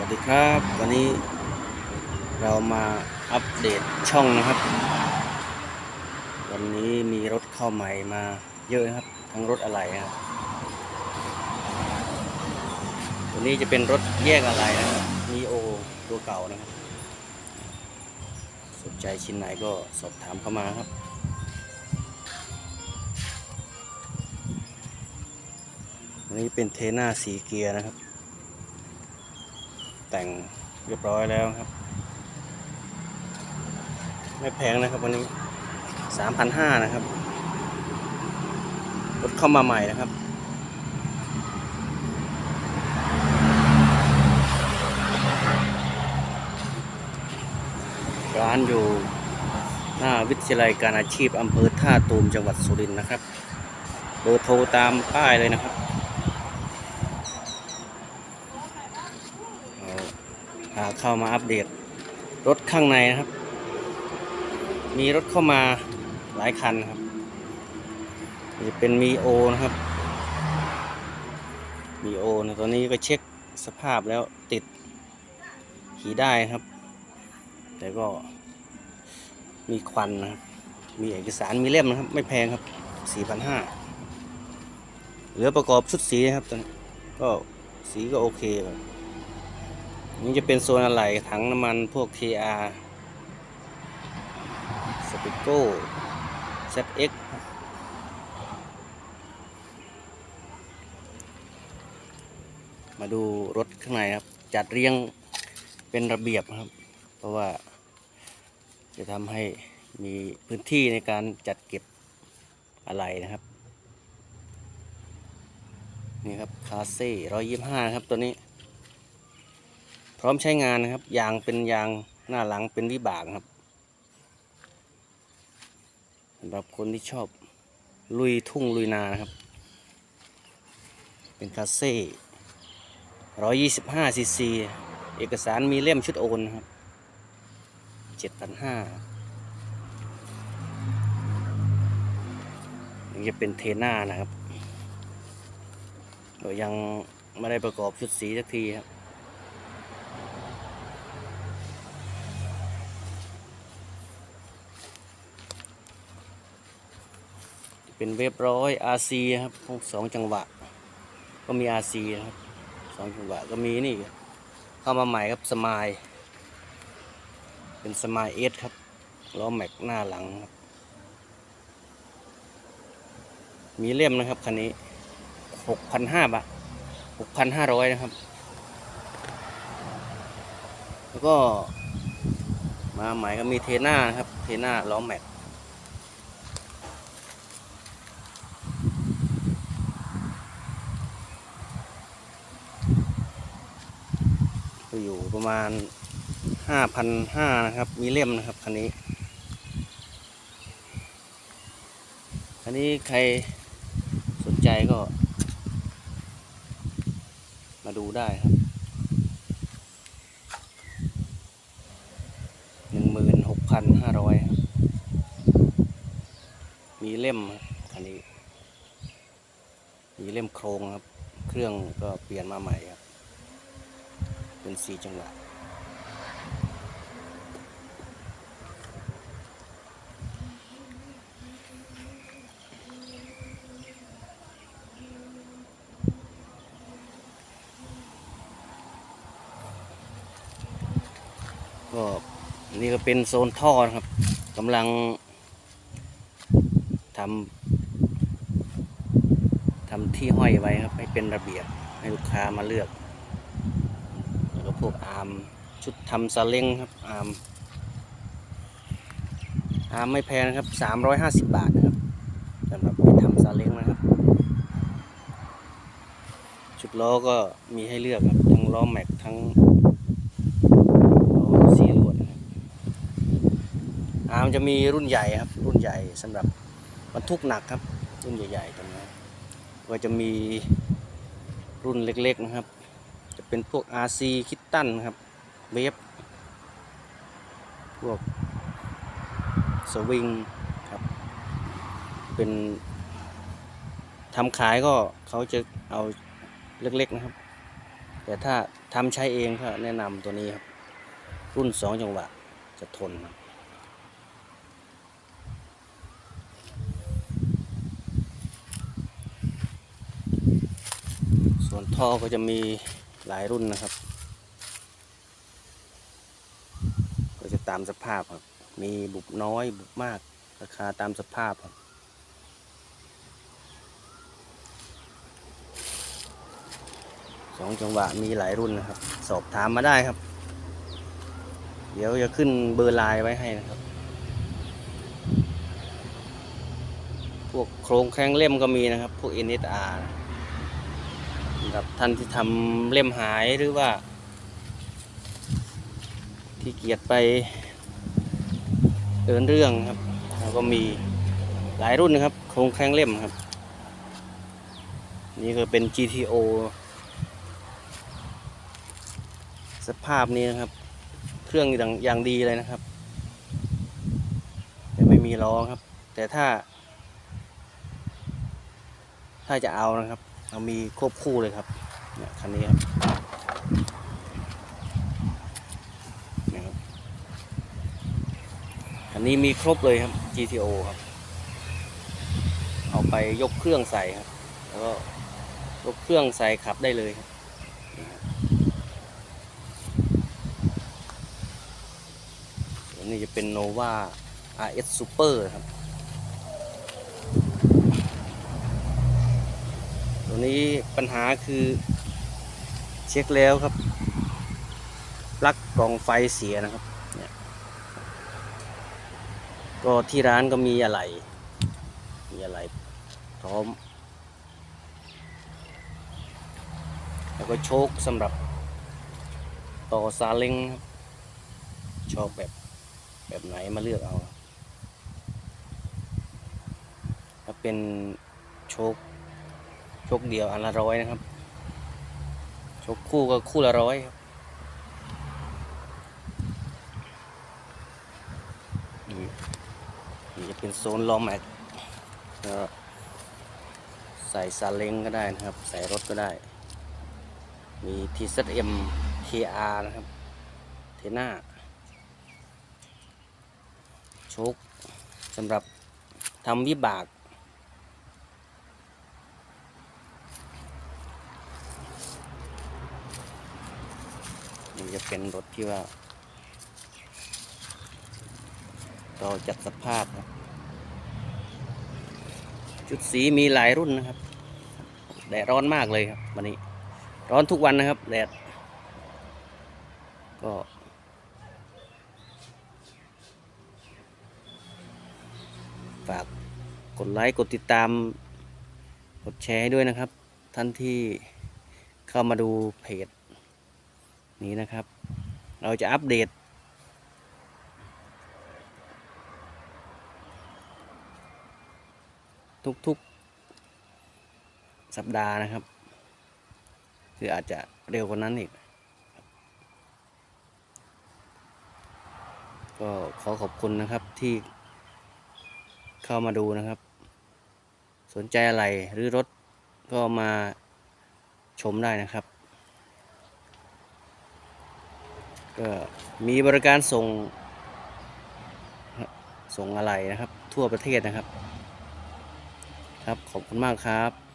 วัสดีครับ วันนี้เรามาอัปเดตช่องนะครับ วันนี้มีรถเข้าใหม่มาเยอะครับ ทั้งรถอะไรครับตัวนี้จะเป็นรถแยกอะไรนะครับมีโอตัวเก่านะครับ สนใจชิ้นไหนก็สอบถามเข้ามาครับอันนี้เป็นเทน่าสีเกียร์นะครับ แต่งเรียบร้อยแล้วครับ ไม่แพงนะครับวันนี้สามพันห้านะครับรถเข้ามาใหม่นะครับร้านอยู่หน้าวิทยาลัยการอาชีพอำเภอท่าตูมจังหวัดสุรินทร์นะครับ เบอร์โทรตามป้ายเลยนะครับ เอาพา เข้ามาอัปเดตรถข้างในนะครับ มีรถเข้ามาหลายคันครับจะเป็นมีโอนะครับมีโอนะตอนนี้ก็เช็คสภาพแล้วติดขี่ได้ครับ แต่ก็มีควันนะครับ มีเอกสารมีเล่มนะครับ ไม่แพงครับ4,500เหลือประกอบชุดสีนะครับตอนนี้ก็สีก็โอเคครับ นี่จะเป็นโซนอะไรถังน้ำมันพวก KR s p i c o ZX มาดูรถข้างในครับ จัดเรียงเป็นระเบียบครับ เพราะว่าจะทำให้มีพื้นที่ในการจัดเก็บอะไรนะครับ นี่ครับคาเซ่ร้อยยี่ห้าครับตัวนี้ พร้อมใช้งานนะครับ ยางเป็นยางหน้าหลังเป็นวิบากครับสำหรับคนที่ชอบลุยทุ่งลุยนานครับ เป็นคาเซ่ร้อยยี่สิบห้าซีซีเอกสารมีเล่มชุดโอนนะครับเจ็ดพันห้านี่จะเป็นเทน่านะครับเรายังไม่ได้ประกอบชุดสีสักทีครับ เป็นเว็บร้อย RC ครับสองจังหวะ ก็มี RC นะครับสองจังหวะก็มีนี่ เข้ามาใหม่ครับสมายเป็นสมายเอสครับล้อแม็กหน้าหลังครับ มีเล่มนะครับคันนี้หกพันห้าบาทหกพันห้าร้อยนะครับ แล้วก็มาใหม่ก็มีเทน่าครับ เทน่าล้อแม็ก อยู่ประมาณห้าพันห้านะครับ มีเล่มนะครับคันนี้คันนี้ใครสนใจก็ มาดูได้ครับหนึ่งหมื่นหกพันห้าร้อยครับมีเล่มคันนี้ มีเล่มโครงครับ เครื่องก็เปลี่ยนมาใหม่ครับ เป็นสีจังหวะก็นี่ก็เป็นโซนท่อนะครับกำลังทำทำที่ห้อยไว้ครับ ให้เป็นระเบียบให้ลูกค้ามาเลือก วกอาร์มชุดทำซาเล้งครับอาร์มอาร์มไม่แพงนะครับสามร้อยห้าสิบบาทนะครับสำหรับไปทำซาเล้งนะครับ ชุดล้อก็มีให้เลือกครับทั้งล้อแม็กทั้งล้อสีลวดอาร์มจะมีรุ่นใหญ่ครับ รุ่นใหญ่สำหรับบรรทุกหนักครับ รุ่นใหญ่ๆตรงนี้ก็จะมีรุ่นเล็กๆนะครับ จะเป็นพวก RC คิตตันครับ เวฟ พวก สวิงครับ เป็นทำขายก็เขาจะเอาเล็กๆนะครับ แต่ถ้าทำใช้เองก็แนะนำตัวนี้ครับ รุ่นสองจังหวะจะทนครับส่วนท่อก็จะมี หลายรุ่นนะครับ ก็จะตามสภาพครับ มีบุบน้อยบุบมาก ราคาตามสภาพครับสองจังหวะมีหลายรุ่นนะครับ สอบถามมาได้ครับ เดี๋ยวจะขึ้นเบอร์ไลน์ไว้ให้นะครับ พวกโครงแข้งเล่มก็มีนะครับ พวก NSR สำ หรับท่านที่ทำเล่มหายหรือว่า ที่เกียจไปเดินเรื่องครับแล้วก็มีหลายรุ่นนะครับ โครงแข้งเล่มครับ นี่ก็เป็น GTO สภาพนี้นะครับ เครื่องอย่างอย่างดีเลยนะครับ แต่ไม่มีล้อครับ แต่ถ้า ถ้าจะเอานะครับ เรามีควบคู่เลยครับเนี่ยคันนี้ครับนี่ยครับคันนี้มีครบเลยครับ GTO ครับ เอาไปยกเครื่องใส่ครับ แล้วก็ยกเครื่องใส่ขับได้เลยครับนนี้จะเป็น Nova RS Super ครับ ตัวนี้ปัญหาคือเช็คแล้วครับปลั๊กกล่องไฟเสียนะครับเนี่ยก็ที่ร้านก็มีอะไร มีอะไรพร้อม แล้วก็โชคสำหรับต่อซาเล้งชอบแบบแบบไหนมาเลือกเอา ถ้าเป็นโชค ชคเดียวอันละร้อยนะครับโชคคู่ก็คู่ละร้อยครับนี่จะเป็นโซนล้อแม็กก็ใส่ซาเล้งก็ได้นะครับ ใส่รถก็ได้ มี TZM KR นะครับ เทน่าโชคสำหรับทำวิบาก นี่จะเป็นรถที่ว่า เราจัดสภาพครับ ชุดสีมีหลายรุ่นนะครับ แดดร้อนมากเลยครับวันนี้ ร้อนทุกวันนะครับ แดด ก็ฝากกดไลค์ กดติดตาม กดแชร์ด้วยนะครับ ท่านที่เข้ามาดูเพจ นี้นะครับ เราจะอัปเดต ทุกๆ สัปดาห์นะครับหรืออาจจะเร็วกว่านั้นอีก ก็ขอขอบคุณนะครับที่เข้ามาดูนะครับ สนใจอะไรหรือรถก็มาชมได้นะครับ ก็มีบริการส่ง ส่งอะไรนะครับ ทั่วประเทศนะครับ ครับขอบคุณมากครับ